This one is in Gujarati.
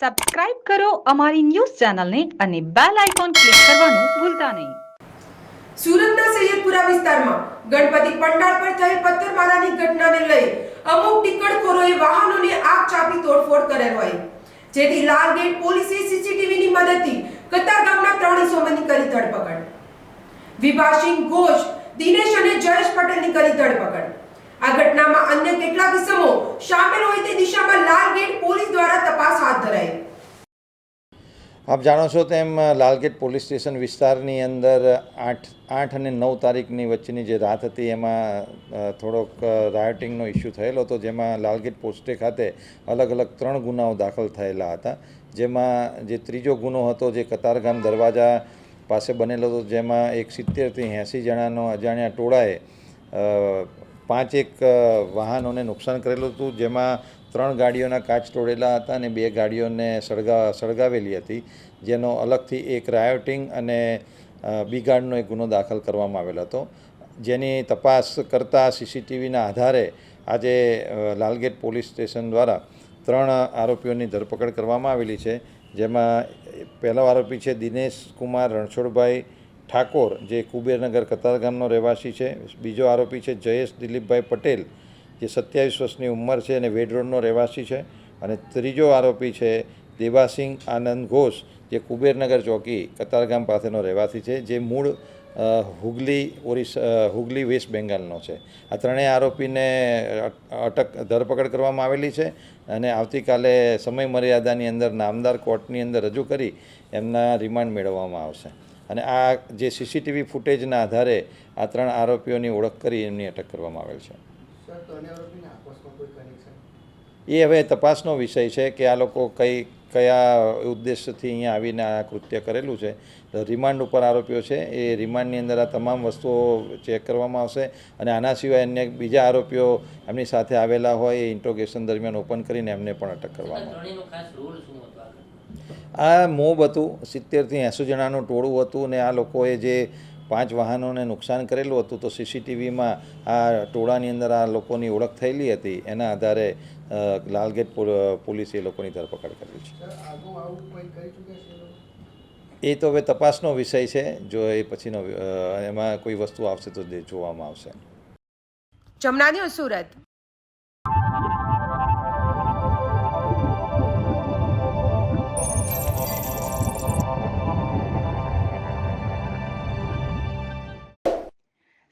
સબસ્ક્રાઇબ કરો અમારી ન્યૂઝ ચેનલને અને બેલ આઇકોન ક્લિક કરવાનું ભૂલતા નહીં. સુરતના સૈયદપુરા વિસ્તારમાં ગણપતિ પંડાળ પર થયેલ પથ્થરમારાની ઘટનાને લઈ અમુક ટીકડખોરોએ વાહનોને આગ ચાપી તોડફોડ કરેલ હોય. જેથી લાલગેટ પોલીસે સીસીટીવીની મદદથી કતાર ગામના ત્રણ ઇસમોની કરી ધરપકડ. વિભાસિંગ ઘોષ, દિનેશ અને જયેશ પટેલની કરી ધરપકડ. આ ઘટનામાં અન્ય કેટલાક ઇસમો સામેલ હોય તે દિશામાં લાલગેટ પોલીસ દ્વારા તપાસ હાથ ધરાઈ. આપ જાણો છો તેમ લાલગેટ પોલીસ સ્ટેશન વિસ્તારની અંદર આઠ આઠ અને નવ તારીખની વચ્ચેની જે રાત હતી, એમાં થોડોક રાયોટિંગનો ઇસ્યુ થયેલો હતો, જેમાં લાલગેટ પોસ્ટે ખાતે અલગ અલગ ત્રણ ગુનાઓ દાખલ થયેલા હતા. જેમાં જે ત્રીજો ગુનો હતો, જે કતારગામ દરવાજા પાસે બનેલો હતો, જેમાં એક સિત્તેરથી એંસી જણાનો અજાણ્યા ટોળાએ પાંચેક એક વાહનોને નુકસાન કરેલું હતું, જેમાં ત્રણ ગાડીઓના કાચ તોડેલા હતા અને બે ગાડીઓને સળગા, સળગાવેલી હતી, જેનો અલગથી એક રાયોટિંગ અને બિગાડનો એક ગુનો દાખલ કરવામાં આવેલો હતો. જેની તપાસ કરતાં સીસીટીવીના આધારે આજે લાલગેટ પોલીસ સ્ટેશન દ્વારા ત્રણ આરોપીઓની ધરપકડ કરવામાં આવેલી છે, જેમાં પહેલો આરોપી છે દિનેશ કુમાર રણછોડભાઈ ઠાકોર, જે કુબેરનગર કતારગામનો રહેવાસી છે. બીજો આરોપી છે જયેશ દિલીપભાઈ પટેલ, જે સત્યાવીસ વર્ષની ઉંમર છે અને વેડરોડનો રહેવાસી છે. અને ત્રીજો આરોપી છે દેવાસિંહ આનંદ ઘોષ, જે કુબેરનગર ચોકી કતારગામ પાસેનો રહેવાસી છે, જે મૂળ હુગલી, ઓરિસ હુગલી વેસ્ટ બેંગાલનો છે. આ ત્રણેય આરોપીને અટક, ધરપકડ કરવામાં આવેલી છે અને આવતીકાલે સમય મર્યાદાની અંદર નામદાર કોર્ટની અંદર રજૂ કરી એમના રિમાન્ડ મેળવવામાં આવશે. અને આ જે સીસીટીવી ફૂટેજના આધારે આ ત્રણ આરોપીઓની ઓળખ કરી એમની અટક કરવામાં આવેલ છે. સર ત્રણેય આરોપીને આપસમાં કોઈ કનેક્શન એ હવે તપાસનો વિષય છે કે આ લોકો કઈ કયા ઉદ્દેશથી અહીંયા આવીને આ કૃત્ય કરેલું છે. રિમાન્ડ ઉપર આરોપીઓ છે. એ રિમાન્ડની અંદર આ તમામ વસ્તુઓ ચેક કરવામાં આવશે અને આના સિવાય અન્ય બીજા આરોપીઓ એમની સાથે આવેલા હોય એ ઇન્ટ્રોગેશન દરમિયાન ઓપન કરીને એમને પણ અટક કરવામાં આવશે. આ મોબ હતું સિત્તેરથી એંસી જણાનું ટોળું હતું ને આ લોકોએ જે પાંચ વાહનોને નુકસાન કરેલું હતું તો સીસીટીવીમાં આ ટોળાની અંદર આ લોકોની ઓળખ થયેલી હતી. એના આધારે લાલગેટ પો- પોલીસે એ લોકોની ધરપકડ કરી છે. સર આગળ આવું કોઈ કરી ચૂક્યા છે એ તો હવે તપાસનો વિષય છે. જો એ પછીનો એમાં કોઈ વસ્તુ આવશે તો જોવામાં આવશે. જમના ન્યૂઝ સુરત.